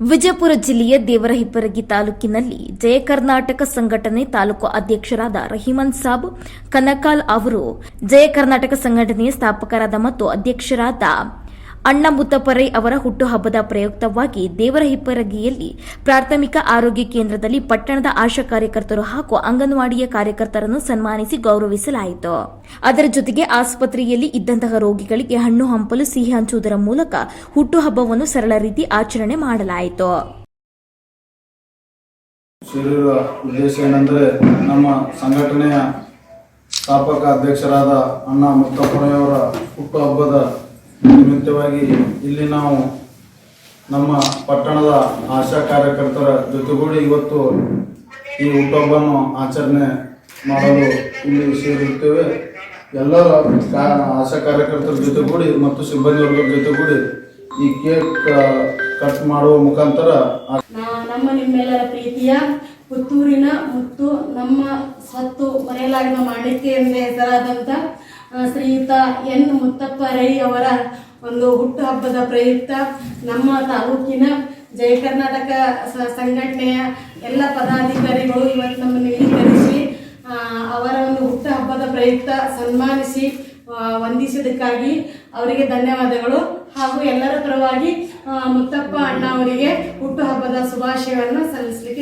ವಿಜಯಪುರ ಜಿಲ್ಲೆಯ ದೇವರಹಿಪ್ಪರಗಿ ತಾಲೂಕಿನಲ್ಲಿ ಜಯ ಕರ್ನಾಟಕ ಸಂಘಟನೆ ತಾಲೂಕು ಅಧ್ಯಕ್ಷರಾದ ರಹಿಮನ್ ಸಾಬ್, ಕನಕಾಲ್ ಅವರು ಜಯ ಕರ್ನಾಟಕ ಸಂಘಟನೆಯ ಸ್ಥಾಪಕರಾದ ಮತ್ತು ಅಧ್ಯಕ್ಷರಾದ ಅಣ್ಣ ಮುತ್ತಪ್ಪರೈ ಅವರ ಹುಟ್ಟುಹಬ್ಬದ ಪ್ರಯುಕ್ತವಾಗಿ ದೇವರ ಹಿಪ್ಪರಗಿಯಲ್ಲಿ ಪ್ರಾಥಮಿಕ ಆರೋಗ್ಯ ಕೇಂದ್ರದಲ್ಲಿ ಪಟ್ಟಣದ ಆಶಾ ಕಾರ್ಯಕರ್ತರು ಹಾಗೂ ಅಂಗನವಾಡಿಯ ಕಾರ್ಯಕರ್ತರನ್ನು ಸನ್ಮಾನಿಸಿ ಗೌರವಿಸಲಾಯಿತು. ಅದರ ಜೊತೆಗೆ ಆಸ್ಪತ್ರೆಯಲ್ಲಿ ಇದ್ದಂತಹ ರೋಗಿಗಳಿಗೆ ಹಣ್ಣು ಹಂಪಲು, ಸಿಹಿ ಹಂಚುವುದರ ಮೂಲಕ ಹುಟ್ಟುಹಬ್ಬವನ್ನು ಸರಳ ರೀತಿ ಆಚರಣೆ ಮಾಡಲಾಯಿತು. ಸ್ಥಾಪಕ ಅಧ್ಯಕ್ಷರಾದ ಅಣ್ಣ ಮುತ್ತಪ್ಪನೆಯವರ ಹುಟ್ಟುಹಬ್ಬದ ನಿಮಿತ್ತವಾಗಿ ಇಲ್ಲಿ ನಾವು ನಮ್ಮ ಪಟ್ಟಣದ ಆಶಾ ಕಾರ್ಯಕರ್ತರ ಜೊತೆಗೂಡಿ ಇವತ್ತು ಈ ಹುಟ್ಟುಹಬ್ಬವನ್ನು ಆಚರಣೆ ಮಾಡಲು ಇಲ್ಲಿ ಸೇರಿರುತ್ತೇವೆ. ಎಲ್ಲರ ಆಶಾ ಕಾರ್ಯಕರ್ತರ ಜೊತೆಗೂಡಿ ಮತ್ತು ಸಿಬ್ಬಂದಿ ವರ್ಗದ ಜೊತೆಗೂಡಿ ಈ ಕೇಕ್ ಕಟ್ ಮಾಡುವ ಮುಖಾಂತರ ನಮ್ಮ ನಿಮ್ಮೆಲ್ಲರ ಪ್ರೀತಿಯ ಪುತ್ತೂರಿನ ಮುತ್ತು ನಮ್ಮ ಸ್ವತ್ತು ಮರೆಯಲಾಗದ ಮಾಡಲಿಕ್ಕೆ ಎಂದೇ ಹೆಸರಾದಂಥ ಶ್ರೀಯುತ ಎನ್ ಮುತ್ತಪ್ಪ ರೈ ಅವರ ಒಂದು ಹುಟ್ಟುಹಬ್ಬದ ಪ್ರಯುಕ್ತ ನಮ್ಮ ತಾಲೂಕಿನ ಜಯ ಕರ್ನಾಟಕ ಸಂಘಟನೆಯ ಎಲ್ಲ ಪದಾಧಿಕಾರಿಗಳು ಇವತ್ತು ನಮ್ಮನ್ನು ಇಲ್ಲಿ ಕರೆಸಿ ಅವರ ಒಂದು ಹುಟ್ಟುಹಬ್ಬದ ಪ್ರಯುಕ್ತ ಸನ್ಮಾನಿಸಿ ವಂದಿಸಿದಕ್ಕಾಗಿ ವಂದಿಸಿದ್ದಕ್ಕಾಗಿ ಅವರಿಗೆ ಧನ್ಯವಾದಗಳು. ಹಾಗೂ ಎಲ್ಲರ ಪರವಾಗಿ ಮುತ್ತಪ್ಪ ಅಣ್ಣ ಅವರಿಗೆ ಹುಟ್ಟುಹಬ್ಬದ ಶುಭಾಶಯವನ್ನು ಇಷ್ಟಪಡ್ತೀನಿ